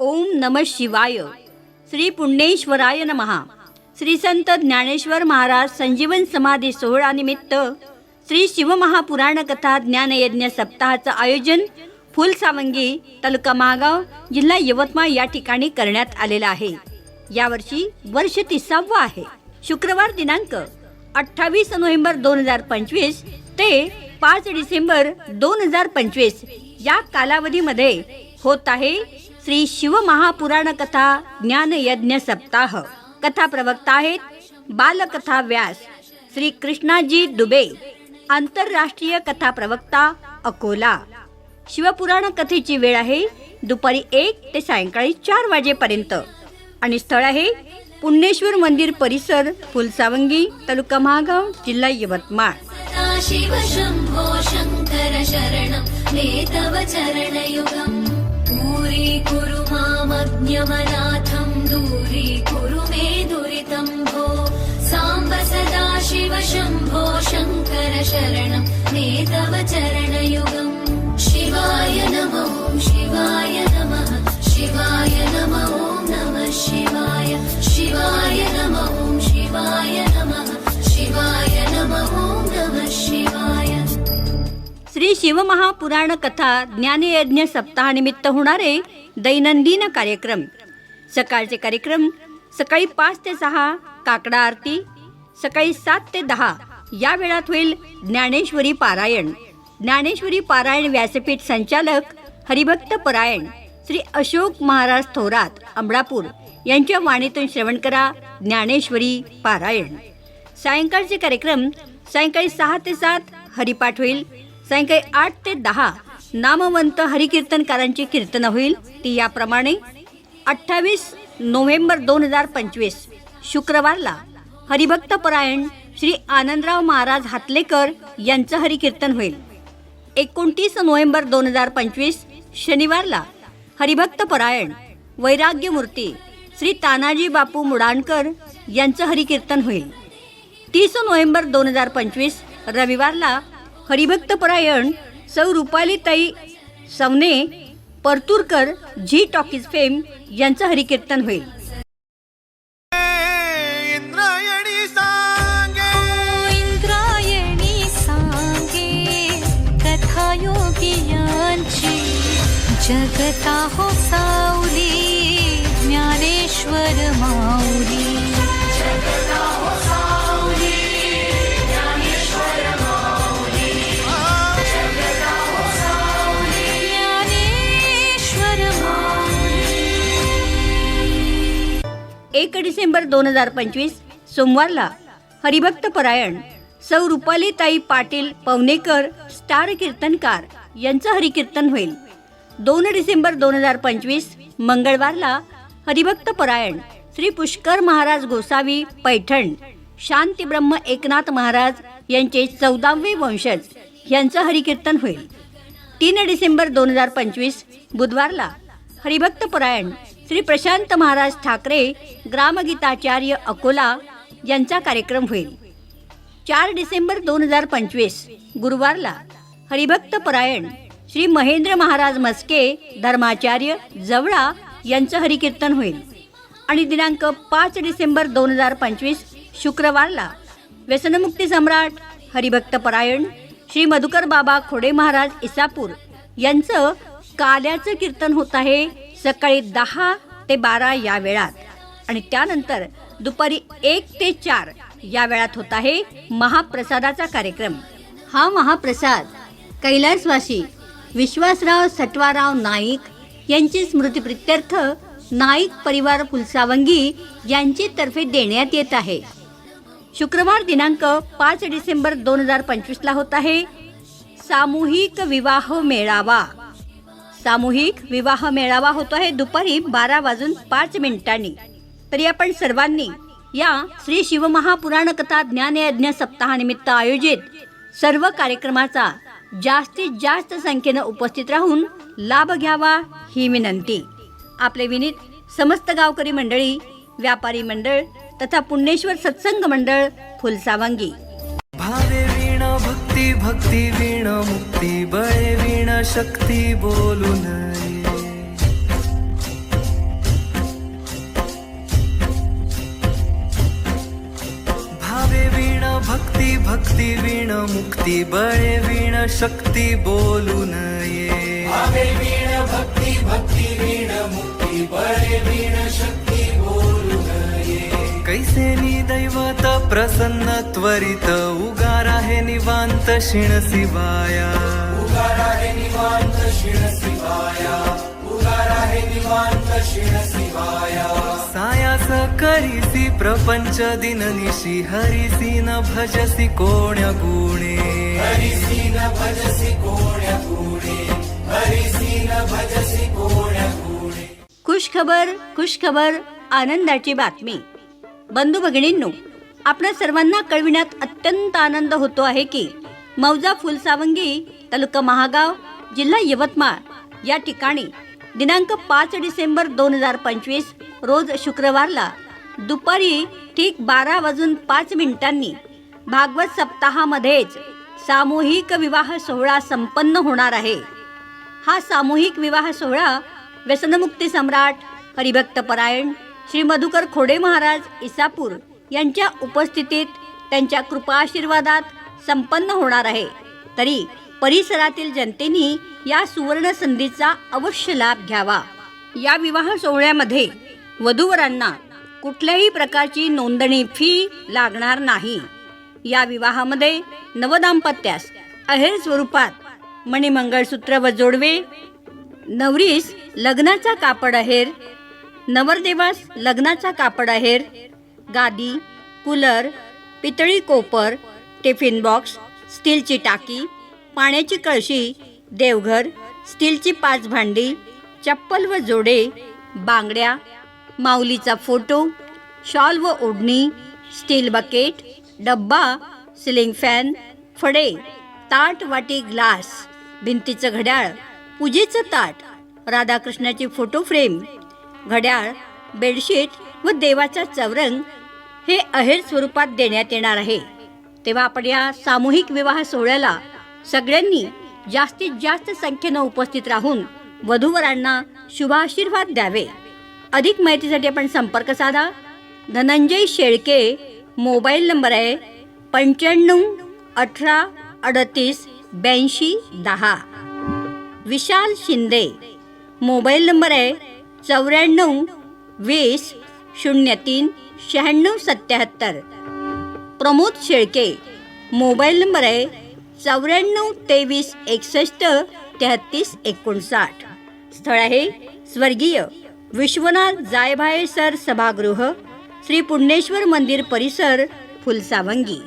ओम नम शिवाय. श्री पुण्येश्वराय नमहा श्री संत ज्ञानेश्वर महाराज संजीवन समाधी सोहळानिमित्त श्री शिवमहापुराण कथा ज्ञानयज्ञ सप्ताहाचं आयोजन फुलसावंगी तालुका महागाव जिल्हा यवतमाळ या ठिकाणी करण्यात आलेलं आहे. यावर्षी वर्ष तिसावं आहे. शुक्रवार दिनांक अठ्ठावीस नोव्हेंबर दोन हजार पंचवीस ते पाच डिसेंबर दोन हजार पंचवीस या कालावधीमध्ये होत आहे श्री शिव महापुराण कथा ज्ञान यज्ञ सप्ताह. कथा प्रवक्ता आहेत बालकथा व्यास श्री कृष्णाजी दुबे. आंतरराष्ट्रीय कथा प्रवक्ता अकोला. शिवपुराण कथेची वेळ आहे दुपारी एक ते सायंकाळी चार वाजेपर्यंत. आणि स्थळ आहे पुण्येश्वर मंदिर परिसर फुलसावंगी तालुका महागाव जिल्हा यवतमाळ. शिव शम्भो शङ्कर शरणं मे तव चरणयुगम् दूरीकुरु मामज्ञमनाथं दूरीकुरु मे दुरितं भो साम्ब सदा शिव शम्भो शङ्कर शरणं मे तव चरणयुगम्। शिवाय नमो शिवाय नमः शिवाय नमो नमः शिवाय शिवाय श्री शिवमहापुराण कथा ज्ञानयज्ञ सप्ताहानिमित्त होणारे दैनंदिन कार्यक्रम. सकाळचे कार्यक्रम सकाळी पाच ते सहा काकडा आरती सकाळी सात ते दहा या वेळात होईल ज्ञानेश्वरी पारायण. ज्ञानेश्वरी पारायण व्यासपीठ संचालक हरिभक्त परायण श्री अशोक महाराज थोरात अमळापूर यांच्या वाणीतून श्रवण करा ज्ञानेश्वरी पारायण. सायंकाळचे कार्यक्रम सायंकाळी सहा ते सात हरिपाठ होईल. सायंकाळी आठ ते दहा नामवंत हरिकीर्तनकारांची कीर्तन होईल. ती याप्रमाणे अठ्ठावीस नोव्हेंबर दोन हजार पंचवीस शुक्रवारला हरिभक्त परायण श्री आनंदराव महाराज हातलेकर यांचं हरिकीर्तन होईल. एकोणतीस नोव्हेंबर दोन हजार पंचवीस शनिवारला हरिभक्त परायण श्री तानाजी बापू मुडाणकर यांचं हरिकीर्तन होईल. तीस नोव्हेंबर दोन हजार पंचवीस रविवारला हरिभक्त परायण सौ रुपालीताई Savane Parturkar Zee Talkies fame यांचं हरिकीर्तन होईल. एक डिसेंबर दोन हजार पंचवीस सोमवारला हरिभक्त परायण सौ रुपालीताई पाटील पवनेकर स्टार कीर्तनकार यांचं हरिकीर्तन होईल. दोन डिसेंबर दोन हजार पंचवीस मंगळवारला हरिभक्त परायण श्री पुष्कर महाराज गोसावी पैठण शांती ब्रह्म एकनाथ महाराज यांचे चौदावे वंशज यांचं हरिकीर्तन होईल. तीन डिसेंबर दोन हजार पंचवीस बुधवारला हरिभक्त परायण श्री प्रशांत महाराज ठाकरे ग्रामगीताचार्य अकोला यांचा कार्यक्रम होईल. चार डिसेंबर दोन हजार पंचवीस गुरुवारला हरिभक्त परायण श्री महेंद्र महाराज मस्के धर्माचार्य जवळा यांचं हरिकीर्तन होईल. आणि दिनांक पाच डिसेंबर दोन हजार पंचवीस शुक्रवारला व्यसनमुक्ती सम्राट हरिभक्त परायण श्री मधुकर बाबा खोडे महाराज इसापूर यांचं काल्याचं कीर्तन होत आहे. सकाळी दहा ते बारा या वेळात. आणि त्यानंतर दुपारी एक ते चार या वेळात होत आहे महाप्रसादाचा कार्यक्रम. हा महाप्रसाद कैलासवासी विश्वासराव सटवाराव नाईक यांची स्मृतिप्रित्यर्थ नाईक परिवार फुलसावंगी यांच्यातर्फे देण्यात येत आहे. शुक्रवार दिनांक पाच डिसेंबर दोन हजार पंचवीसला होत आहे सामूहिक विवाह मेळावा. सामूहिक विवाह मेळावा होतो आहे दुपारी बारा वाजून पाच मिनिटांनी. तरी आपण सर्वांनी या श्री शिवमहापुराण कथा ज्ञानयज्ञ सप्ताहानिमित्त आयोजित सर्व कार्यक्रमाचा जास्तीत जास्त संख्येनं उपस्थित राहून लाभ घ्यावा ही विनंती. आपले विनीत समस्त गावकरी मंडळी व्यापारी मंडळ तथा पुण्येश्वर सत्संग मंडळ फुलसावंगी. भावे भक्ती भक्ती वीण मुक्ती बळे वीण शक्ती बोलू नये. भावे वीण भक्ती भक्ती वीण मुक्ती बळे वीण शक्ती बोलू नये. भावे वीण भक्ती भक्ती वीण मुक्ती बळे वीण शक्ती बोलू नये. कैसे नि दैवत प्रसन्न त्वरित उगार आहे निवांत शिण शिवाया उगार आहे निवांत शिण शिवाया उगार आहे निवांत शिण शिवाया सायास करीसी प्रपंच दिन निशी हरिसी न भजसी कोण्या गुणे. हरिसी न भजसी कोण्या गुणे. हरिसी न भजसी कोण्या गुणे. खुशखबर खुशखबर आनंदाची बातमी. बंधू भगिनींनो आपल्या सर्वांना कळविण्यात अत्यंत आनंद होतो आहे की मौजा फुलसावंगी तालुका महागाव जिल्हा यवतमाळ या ठिकाणी दिनांक पाच डिसेंबर दोन हजार पंचवीस रोज शुक्रवारला दुपारी ठीक बारा वाजून पाच मिनिटांनी भागवत सप्ताहामध्येच सामूहिक विवाह सोहळा संपन्न होणार आहे. हा सामूहिक विवाह सोहळा व्यसनमुक्ती सम्राट हरिभक्त परायण श्री मधुकर खोडे महाराज इसापूर यांच्या उपस्थितीत त्यांच्या कृपा आशीर्वादात संपन्न होणार आहे. तरी परिसरातील जनतेनी या सुवर्ण संधीचा अवश्य लाभ घ्यावा. या विवाह सोहळ्यामध्ये वधूवरांना कुठल्याही प्रकारची नोंदणी फी लागणार नाही. या विवाहामध्ये नवदाम्पत्यास अहेर स्वरूपात मणिमंगळसूत्र व जोडवे नवरीस लग्नाचा कापड अहेर नवरदेवास लग्नाचा कापड अहेर गादी कूलर पितळी कोपर टिफिन बॉक्स स्टीलची टाकी पाण्याची कळशी देवघर स्टीलची पाच भांडी चप्पल व जोडे बांगड्या माऊलीचा फोटो शॉल व ओढणी स्टील बकेट डब्बा सिलिंग फॅन फडे ताट वाटी ग्लास भिंतीचं घड्याळ पूजेचं ताट राधाकृष्णाची फोटो फ्रेम घड्याळ बेडशीट व देवाचा चवरंग हे अहेर स्वरूपात देण्यात येणार आहे. तेव्हा आपण या सामूहिक विवाह सोहळ्याला सगळ्यांनी जास्तीत जास्त संख्येनं उपस्थित राहून वधूवरांना शुभाशीर्वाद द्यावे. अधिक माहितीसाठी आपण संपर्क साधा. धनंजय शेळके मोबाईल नंबर आहे पंच्याण्णव अठरा अडतीस ब्याऐंशी दहा. विशाल शिंदे मोबाईल नंबर आहे चौऱ्याण्णव वीस शून्य तीन. शहाण्णव सत्याहत्तर. प्रमोद शेळके. मोबाईल नंबर आहे चौऱ्याण्णव तेवीस एकसष्ट तेहतीस एकोणसाठ. स्थळ आहे स्वर्गीय विश्वनाथ जायभाये सर सभागृह श्री पुण्णेश्वर मंदिर परिसर फुलसावंगी.